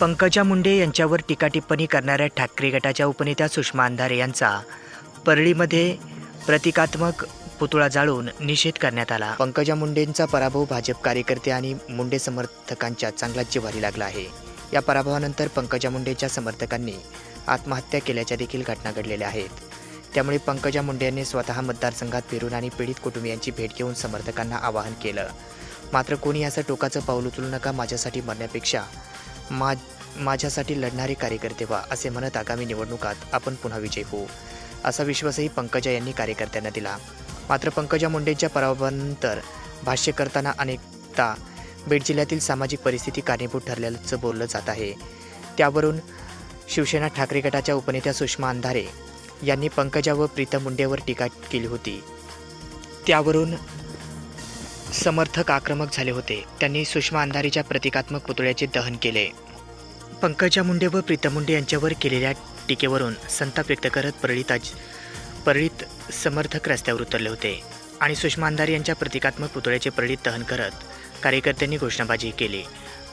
पंकजा मुंडे यांच्यावर टीकाटिप्पणी करणाऱ्या ठाकरे गटाच्या उपनेत्या सुषमा अंधारे यांचा परळीमध्ये प्रतिकात्मक पुतळा जाळून निषेध करण्यात आला. पंकजा मुंडेंचा पराभव भाजप कार्यकर्ते आणि मुंडे समर्थकांच्या चांगलाच जिव्हारी लागला आहे. या पराभवानंतर पंकजा मुंडेच्या समर्थकांनी आत्महत्या केल्याच्या देखील घटना घडलेल्या आहेत. त्यामुळे पंकजा मुंडे यांनी स्वतः मतदारसंघात फिरून आणि पीडित कुटुंबियांची भेट घेऊन समर्थकांना आवाहन केलं. मात्र कोणी असं टोकाचं पाऊल उचलू नका माझ्यासाठी मरण्यापेक्षा मा माझ्यासाठी लढणारे कार्यकर्ते व्हा असे म्हणत आगामी निवडणुकात आपण पुन्हा विजयी होऊ असा विश्वासही पंकजा यांनी कार्यकर्त्यांना दिला. मात्र पंकजा मुंडेंच्या पराभवानंतर भाष्य करताना अनेकदा बीड जिल्ह्यातील सामाजिक परिस्थिती कारणीभूत ठरल्याचं बोललं जात आहे. त्यावरून शिवसेना ठाकरे गटाच्या उपनेत्या सुषमा अंधारे यांनी पंकजा व प्रीतम मुंडेवर टीका केली होती. त्यावरून समर्थक आक्रमक झाले होते. त्यांनी सुषमा अंधारीच्या प्रतिकात्मक पुतळ्याचे दहन केले. पंकजा मुंडे व प्रीतम मुंडे यांच्यावर केलेल्या टीकेवरून संताप व्यक्त करत परळीत परळीत समर्थक रस्त्यावर उतरले होते आणि सुषमा अंधारी यांच्या प्रतिकात्मक पुतळ्याचे परळीत दहन करत कार्यकर्त्यांनी घोषणाबाजी केली.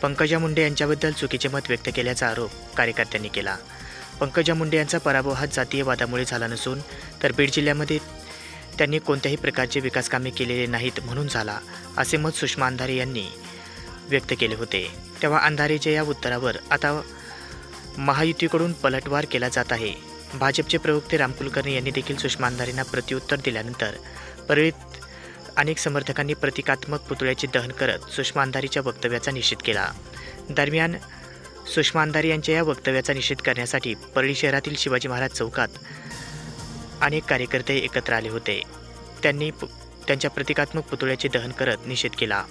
पंकजा मुंडे यांच्याबद्दल चुकीचे मत व्यक्त केल्याचा आरोप कार्यकर्त्यांनी केला. पंकजा मुंडे यांचा पराभव हा जातीय वादामुळे झाला नसून तर बीड जिल्ह्यामध्ये त्यांनी कोणत्याही प्रकारचे विकासकामे केलेले नाहीत म्हणून झाला असे मत सुषमा अंधारे यांनी व्यक्त केले होते. तेव्हा अंधारेच्या या उत्तरावर आता महायुतीकडून पलटवार केला जात आहे. भाजपचे प्रवक्ते राम कुलकर्णी यांनी देखील सुषमा अंधारेंना प्रत्युत्तर दिल्यानंतर परळीत अनेक समर्थकांनी प्रतिकात्मक पुतळ्याचे दहन करत सुषमा अंधारीच्या वक्तव्याचा निषेध केला. दरम्यान सुषमा अंधारे यांच्या या वक्तव्याचा निषेध करण्यासाठी परळी शहरातील शिवाजी महाराज चौकात अनेक कार्यकर्ते एकत्र आले होते. त्यांनी त्यांच्या प्रतिकात्मक पुतळ्याचे दहन करत निषेध केला.